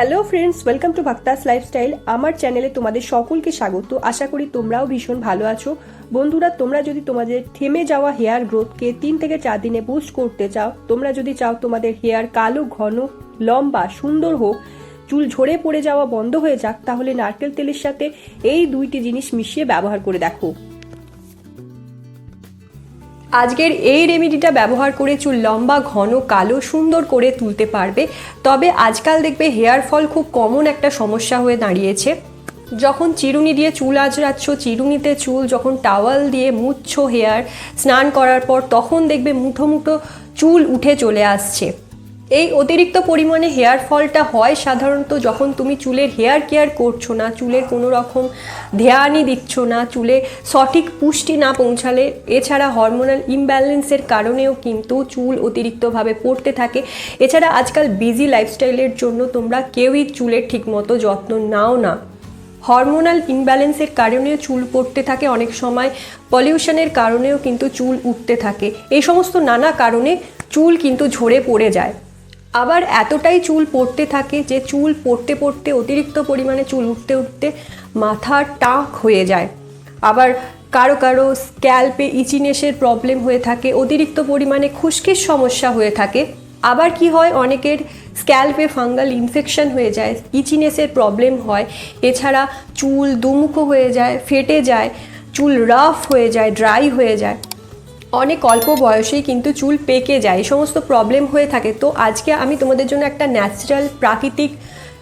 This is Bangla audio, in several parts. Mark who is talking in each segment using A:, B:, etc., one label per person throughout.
A: Hello friends welcome to Bhakta's lifestyle আমার চ্যানেলে তোমাদের সকলকে স্বাগত। আশা করি তোমরাও ভীষণ ভালো আছো। বন্ধুরা, তোমরা যদি তোমাদের থেমে যাওয়া হেয়ার গ্রোথকে তিন থেকে চার দিনে বুস্ট করতে চাও, তোমরা যদি চাও তোমাদের হেয়ার কালো, ঘন, লম্বা, সুন্দর হোক, চুল ঝরে পড়ে যাওয়া বন্ধ হয়ে যাক, তাহলে নারকেল তেলের সাথে এই দুইটি জিনিস মিশিয়ে ব্যবহার করে দেখো। আজকের এই রেমেডিটা ব্যবহার করে চুল লম্বা, ঘন, কালো, সুন্দর করে তুলতে পারবে। তবে আজকাল দেখবে হেয়ার ফল খুব কমন একটা সমস্যা হয়ে দাঁড়িয়েছে। যখন চিরুনি দিয়ে চুল আঁচড়াচ্ছ, চিরুনিতে চুল যখন টাওয়াল দিয়ে মুচ্ছ হেয়ার, স্নান করার পর তখন দেখবে মুঠো মুঠো চুল উঠে চলে আসছে। এই অতিরিক্ত পরিমাণে হেয়ার ফলটা হয় সাধারণত যখন তুমি চুলের হেয়ার কেয়ার করছ না চুলের কোনো রকম ধ্যানই দিচ্ছ না, চুলে সঠিক পুষ্টি না পৌঁছালে, এছাড়া হরমোনাল ইমব্যালেন্সের কারণেও কিন্তু চুল অতিরিক্তভাবে পড়তে থাকে। এছাড়া আজকাল বিজি লাইফস্টাইলের জন্য তোমরা কেউই চুলের ঠিকমতো যত্ন নাও না। হরমোনাল ইমব্যালেন্সের কারণেও চুল পড়তে থাকে, অনেক সময় পলিউশনের কারণেও কিন্তু চুল উঠতে থাকে। এই সমস্ত নানা কারণে চুল কিন্তু ঝরে পড়ে যায়। আবার এতটাই চুল পড়তে থাকে যে চুল পড়তে পড়তে অতিরিক্ত পরিমাণে চুল উঠতে উঠতে মাথা টাক হয়ে যায়। আবার কারও কারও স্ক্যাল্পে ইচিনেসের প্রবলেম হয়ে থাকে, অতিরিক্ত পরিমাণে খুশকির সমস্যা হয়ে থাকে। আবার কি হয়, অনেকের স্ক্যাল্পে ফাঙ্গাল ইনফেকশন হয়ে যায় ইচিনেসের প্রবলেম হয়। এছাড়া চুল দুমুখো হয়ে যায়, ফেটে যায়, চুল রাফ হয়ে যায় ড্রাই হয়ে যায়। অনেক অল্প বয়সেই কিন্তু চুল পেকে যায় সমস্ত প্রবলেম হয়ে থাকে। তো আজকে আমি তোমাদের জন্য একটা ন্যাচারাল প্রাকৃতিক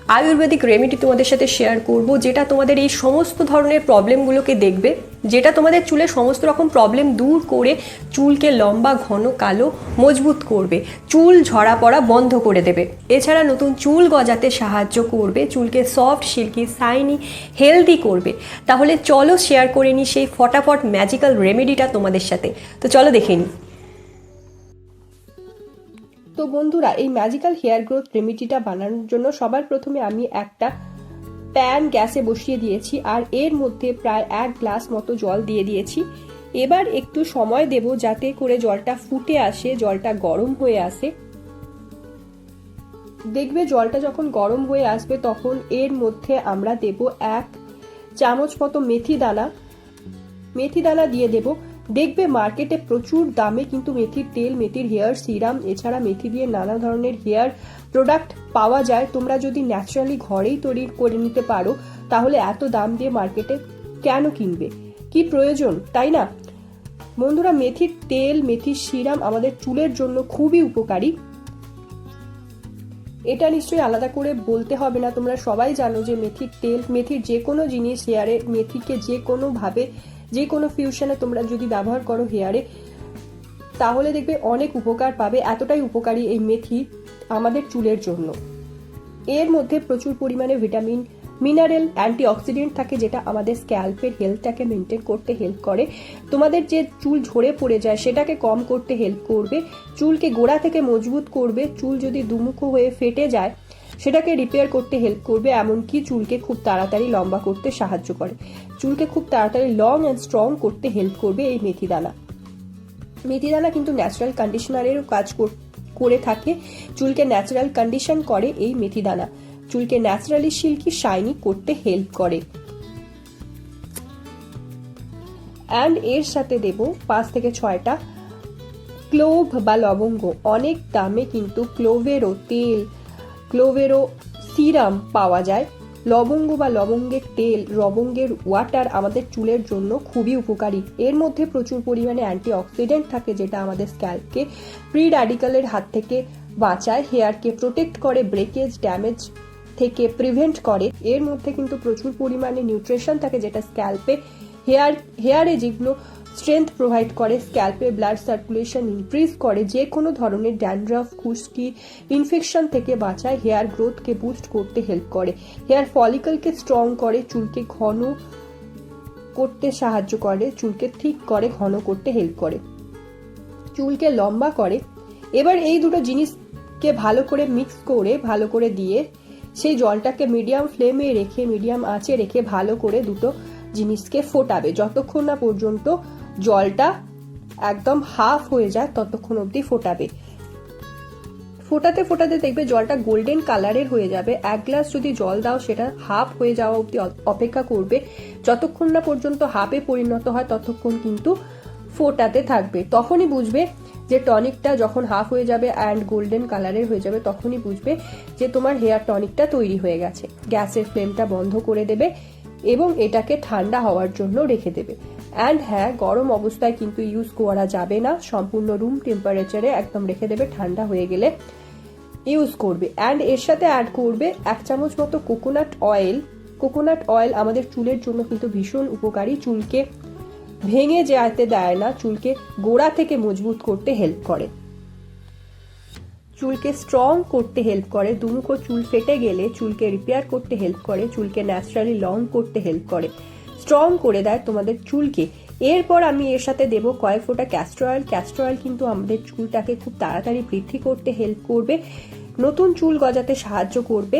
A: আয়ুর্বেদিক রেমেডি তোমাদের সাথে শেয়ার করব, যেটা তোমাদের এই সমস্ত ধরনের প্রবলেমগুলোকে দেখবে, যেটা তোমাদের চুলের সমস্ত রকম প্রবলেম দূর করে চুলকে লম্বা, ঘন, কালো, মজবুত করবে। চুল ঝরা পড়া বন্ধ করে দেবে। এছাড়া নতুন চুল গজাতে সাহায্য করবে, চুলকে সফট সিল্কি সাইনি হেলদি করবে। তাহলে চলো শেয়ার করে নিই সেই ফটাফট ম্যাজিক্যাল রেমেডিটা তোমাদের সাথে। তো চলো দেখে নিই। তো বন্ধুরা, এই ম্যাজিক্যাল হেয়ার গ্রোথ রেমেডিটা বানানোর জন্য সবার প্রথমে আমি একটা প্যান গ্যাসে বসিয়ে দিয়েছি আর এর মধ্যে প্রায় এক গ্লাস মতো জল দিয়ে দিয়েছি। এবার একটু সময় দেব যাতে করে জলটা ফুটে আসে, জলটা গরম হয়ে আসে। দেখবে জলটা যখন গরম হয়ে আসবে তখন এর মধ্যে আমরা দেব এক চামচ মতো মেথি দানা। মেথি দানা দিয়ে দেব। দেখবে মার্কেটে প্রচুর দামে কিন্তু মেথির তেল, মেথির হেয়ার, সিরাম, এছাড়া মেথি দিয়ে নানা ধরনের হেয়ার প্রোডাক্ট পাওয়া যায়। তোমরা যদি ন্যাচারালি ঘরেই তৈরি করে নিতে পারো, তাহলে এত দাম দিয়ে মার্কেটে কেন কিনবে? কি প্রয়োজন, তাই না? বন্ধুরা, মেথির তেল, মেথির সিরাম আমাদের চুলের জন্য খুবই উপকারী। এটা নিশ্চয়ই আলাদা করে বলতে হবে না। তোমরা সবাই জানো যে মেথির তেল, মেথির যে কোনো জিনিস, হেয়ারে, মেথিকে যে কোনোভাবে যে কোনো ফিউশনে তোমরা যদি ব্যবহার করো হেয়ারে তাহলে দেখবে অনেক উপকার পাবে, এতটাই উপকারী এই মেথি আমাদের চুলের জন্য। এর মধ্যে প্রচুর পরিমাণে ভিটামিন মিনারেল অ্যান্টিঅক্সিডেন্ট থাকে যেটা আমাদের স্ক্যাল্পের হেলথটাকে মেনটেন করতে হেল্প করে। তোমাদের যে চুল ঝরে পড়ে যায়, সেটাকে কম করতে হেল্প করবে। চুলকে গোড়া থেকে মজবুত করবে। চুল যদি দুমুখো হয়ে ফেটে যায় সেটাকে রিপেয়ার করতে হেল্প করবে, এমনকি চুলকে খুব তাড়াতাড়ি লম্বা করতে সাহায্য করে। চুলকে খুব তাড়াতাড়ি লং অ্যান্ড স্ট্রং করতে হেল্প করবে এই মেথি দানা মেথি দানা কিন্তু ন্যাচারাল কন্ডিশনারেরও কাজ করে থাকে। চুলকে ন্যাচারাল কন্ডিশন করে এই মেথি দানা চুলকে ন্যাচারালি সিল্কি শাইনি করতে হেল্প করে। অ্যান্ড এর সাথে দেব পাঁচ থেকে ছয়টা ক্লোভ বা লবঙ্গ। অনেক দামে কিন্তু ক্লোভেরও তেল ক্লোভেরও সিরাম পাওয়া যায়। লবঙ্গ বা লবঙ্গের তেল লবঙ্গের ওয়াটার আমাদের চুলের জন্য খুবই উপকারী। এর মধ্যে প্রচুর পরিমাণে অ্যান্টিঅক্সিডেন্ট থাকে যেটা আমাদের স্ক্যাল্পকে প্রি র্যাডিক্যালের হাত থেকে বাঁচায় হেয়ারকে প্রোটেক্ট করে ব্রেকেজ ড্যামেজ থেকে প্রিভেন্ট করে। এর মধ্যে কিন্তু প্রচুর পরিমাণে নিউট্রিশন থাকে যেটা স্ক্যাল্পে হেয়ার হেয়ারে যেগুলো স্ট্রেংথ প্রোভাইড করে, স্ক্যাল্পে ব্লাড সার্কুলেশন ইনক্রিজ করে, যে কোনো ধরনের ড্যান্ড্রাফ, খুশকি, ইনফেকশন থেকে বাঁচায়, হেয়ার গ্রোথকে বুস্ট করতে হেল্প করে। হেয়ার ফলিকলকে স্ট্রং করে, চুলকে ঘন করতে সাহায্য করে, চুলকে ঠিক করে, ঘন করতে হেল্প করে। চুলকে লম্বা করে। এবার এই দুটো জিনিসকে ভালো করে মিক্স করে, ভালো করে দিয়ে সেই জলটাকে মিডিয়াম ফ্লেমে রেখে, মিডিয়াম আঁচে রেখে ভালো করে দুটো জিনিসকে ফোটাবে। যতক্ষণ না পর্যন্ত জলটা একদম হাফ হয়ে যায়, ততক্ষণ অবধি ফোটাবে। ফোটাতে ফোটাতে দেখবে জলটা গোল্ডেন কালারের হয়ে যাবে। এক গ্লাস যদি জল দাও, সেটা হাফ হয়ে যাওয়া অবধি অপেক্ষা করবে। যতক্ষণ না পর্যন্ত হাফে পরিণত হয়, ততক্ষণ কিন্তু ফোটাতে থাকবে। তখনই বুঝবে যে টনিকটা যখন হাফ হয়ে যাবে অ্যান্ড গোল্ডেন কালারের হয়ে যাবে, তখনই বুঝবে যে তোমার হেয়ার টনিকটা তৈরি হয়ে গেছে। গ্যাসের ফ্লেমটা বন্ধ করে দেবে এবং এটাকে ঠান্ডা হওয়ার জন্য রেখে দেবে। অ্যান্ড হ্যাঁ গরম অবস্থায় কিন্তু ইউজ করা যাবে না। সম্পূর্ণ রুম টেম্পারেচারে একদম রেখে দেবে, ঠান্ডা হয়ে গেলে ইউজ করবে। অ্যান্ড এর সাথে অ্যাড করবে এক চামচ মতো কোকোনাট অয়েল কোকোনাট অয়েল আমাদের চুলের জন্য কিন্তু ভীষণ উপকারী। চুলকে ভেঙে যেতে দেয় না, চুলকে গোড়া থেকে মজবুত করতে হেল্প করে। চুলকে স্ট্রং করতে হেল্প করে। দুমুখো চুল ফেটে গেলে চুলকে রিপেয়ার করতে হেল্প করে। চুলকে ন্যাচারালি লং করতে হেল্প করে। স্ট্রং করে দেয় তোমাদের চুলকে। এরপর আমি এর সাথে দেবো কয়েক ফোঁটা ক্যাস্টর অয়েল ক্যাস্টর অয়েল কিন্তু আমাদের চুলটাকে খুব তাড়াতাড়ি বৃদ্ধি করতে হেল্প করবে, নতুন চুল গজাতে সাহায্য করবে।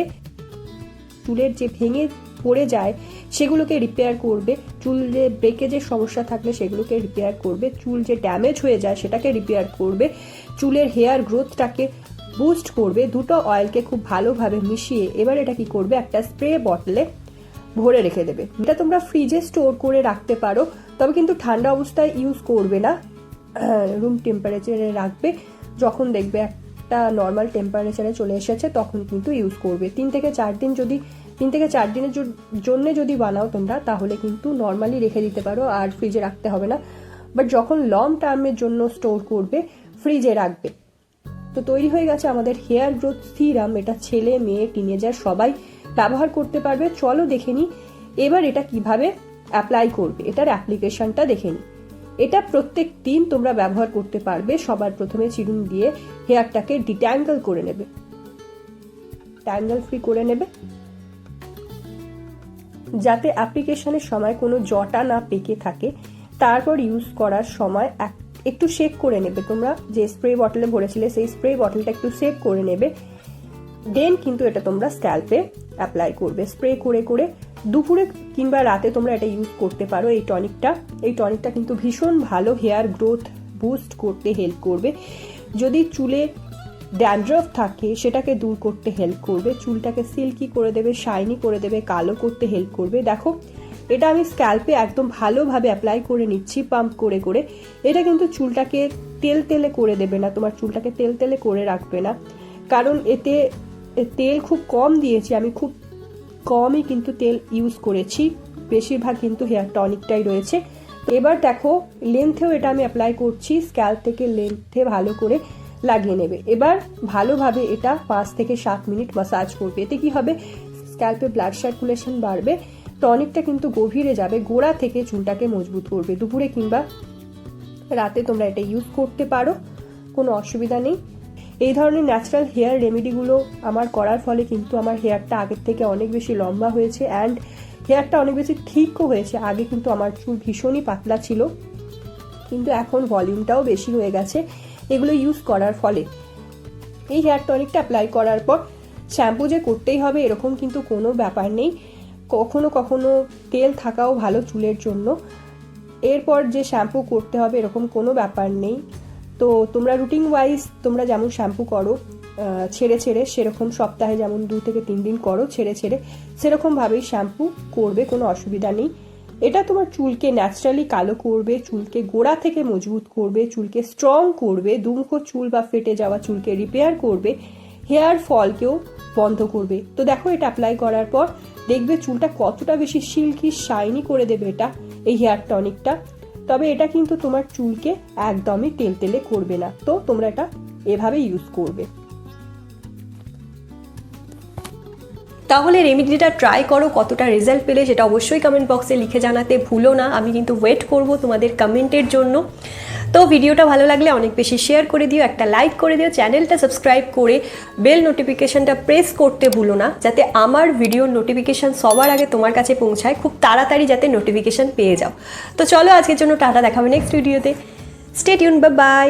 A: চুলের যে ভেঙে পড়ে যায়, সেগুলোকে রিপেয়ার করবে। চুল যে ব্রেকেজের সমস্যা থাকলে সেগুলোকে রিপেয়ার করবে। চুল যে ড্যামেজ হয়ে যায়, সেটাকে রিপেয়ার করবে। চুলের হেয়ার গ্রোথটাকে বুস্ট করবে। দুটো অয়েলকে খুব ভালোভাবে মিশিয়ে এবার এটা কি করবে? একটা স্প্রে বটলে ভরে রেখে দেবে। এটা তোমরা ফ্রিজে স্টোর করে রাখতে পারো, তবে কিন্তু ঠান্ডা অবস্থায় ইউজ করবে না। রুম টেম্পারেচারে রাখবে। যখন দেখবে একটা নর্মাল টেম্পারেচারে চলে এসেছে, তখন কিন্তু ইউজ করবে। তিন থেকে চার দিন যদি, তিন থেকে চার দিনের জন্য যদি বানাও তোমরা, তাহলে কিন্তু নর্মালি রেখে দিতে পারো, আর ফ্রিজে রাখতে হবে না। বাট যখন লং টার্মের জন্য স্টোর করবে ফ্রিজে রাখবে। তো তৈরি হয়ে গেছে আমাদের হেয়ার গ্রোথ সিরাম এটা ছেলে, মেয়ে টিনেজার সবাই ব্যবহার করতে পারবে, চলো দেখে নিই এবার এটা কীভাবে অ্যাপ্লাই করবে। এটার অ্যাপ্লিকেশনটা দেখে নিই এটা প্রত্যেক দিন তোমরা ব্যবহার করতে পারবে, সবার প্রথমে চিরুন দিয়ে হেয়ারটাকে ডিট্যাঙ্গল করে নেবে। ট্যাঙ্গল ফ্রি করে নেবে। যাতে অ্যাপ্লিকেশনের সময় কোনো জটা না পেকে থাকে, তারপর ইউজ করার সময় এক- একটু শেক করে নেবে। তোমরা যে স্প্রে বটলে ভরেছিলে, সেই স্প্রে বটলটা একটু শেক করে নেবে। দেন কিন্তু এটা তোমরা স্ক্যাল্পে অ্যাপ্লাই করবে। স্প্রে করে করে দুপুরে কিংবা রাতে তোমরা এটা ইউজ করতে পারো। এই টনিকটা এই টনিকটা কিন্তু ভীষণ ভালো হেয়ার গ্রোথ বুস্ট করতে হেল্প করবে। যদি চুলে ড্যান্ড্রফ থাকে, সেটাকে দূর করতে হেল্প করবে। চুলটাকে সিল্কি করে দেবে শাইনি করে দেবে, কালো করতে হেল্প করবে। দেখো, এটা আমি স্ক্যাল্পে একদম ভালোভাবে অ্যাপ্লাই করে নিচ্ছি পাম্প করে করে। এটা কিন্তু চুলটাকে তেল, তেলে করে দেবে না। তোমার চুলটাকে তেল, তেলে করে রাখবে না। কারণ এতে তেল খুব কম দিয়েছি, আমি খুব কমই কিন্তু তেল ইউজ করেছি। বেশিরভাগ কিন্তু হেয়ার টনিকটাই রয়েছে। এবার দেখো লেন্থেও এটা আমি অ্যাপ্লাই করছি স্ক্যাল্প থেকে লেন্থে ভালো করে লাগিয়ে নেবে। এবার ভালোভাবে এটা পাঁচ থেকে সাত মিনিট মাসাজ করবে। এতে কি হবে? স্ক্যাল্পে ব্লাড সার্কুলেশন বাড়বে, টনিকটা কিন্তু গভীরে যাবে, গোড়া থেকে চুলটাকে মজবুত করবে। দুপুরে কিংবা রাতে তোমরা এটা ইউজ করতে পারো, কোনো অসুবিধা নেই। এই ধরনের ন্যাচারাল হেয়ার রেমেডিগুলো আমার করার ফলে কিন্তু আমার হেয়ারটা আগের থেকে অনেক বেশি লম্বা হয়েছে অ্যান্ড হেয়ারটা অনেক বেশি ঠিকও হয়েছে। আগে কিন্তু আমার চুল ভীষণই পাতলা ছিল। কিন্তু এখন ভলিউমটাও বেশি হয়ে গেছে। এগুলো ইউজ করার ফলে। এই হেয়ার টনিকটা অ্যাপ্লাই করার পর শ্যাম্পু যে করতেই হবে এরকম কিন্তু কোনো ব্যাপার নেই। কখনো কখনো তেল থাকাও ভালো চুলের জন্য। এরপর যে শ্যাম্পু করতে হবে এরকম কোনো ব্যাপার নেই। তো তোমরা রুটিন ওয়াইজ তোমরা যেমন শ্যাম্পু করো ছেড়ে ছেড়ে সেরকম সপ্তাহে যেমন দু থেকে তিন দিন করো, ছেড়ে ছেড়ে সেরকমভাবেই শ্যাম্পু করবে, কোনো অসুবিধা নেই। এটা তোমার চুলকে ন্যাচারালি কালো করবে, চুলকে গোড়া থেকে মজবুত করবে, চুলকে স্ট্রং করবে, দুমুখো চুল বা ফেটে যাওয়া চুলকে রিপেয়ার করবে হেয়ার ফলকেও বন্ধ করবে। তো দেখো এটা অ্যাপ্লাই করার পর, দেখবে চুলটা কতটা বেশি সিল্কি শাইনি করে দেবে এটা, এই হেয়ার টনিকটা তবে এটা কিন্তু তোমার চুলকে একদমই তেল তেলে করবে না। তো তোমরা এটা এভাবে ইউজ করবে। তাহলে রেমিডিটা ট্রাই করো, কতটা রেজাল্ট পেলে সেটা অবশ্যই কমেন্ট বক্সে লিখে জানাতে ভুলো না। আমি কিন্তু ওয়েট করব তোমাদের কমেন্টের জন্য। তো ভিডিওটা ভালো লাগলে অনেক বেশি শেয়ার করে দিও, একটা লাইক করে দিও চ্যানেলটা সাবস্ক্রাইব করে বেল নোটিফিকেশনটা প্রেস করতে ভুলো না, যাতে আমার ভিডিওর নোটিফিকেশান সবার আগে তোমার কাছে পৌঁছায়, খুব তাড়াতাড়ি যাতে নোটিফিকেশান পেয়ে যাও। তো চলো আজকের জন্য টাটা, দেখাবে নেক্সট ভিডিওতে ইউন বা বাই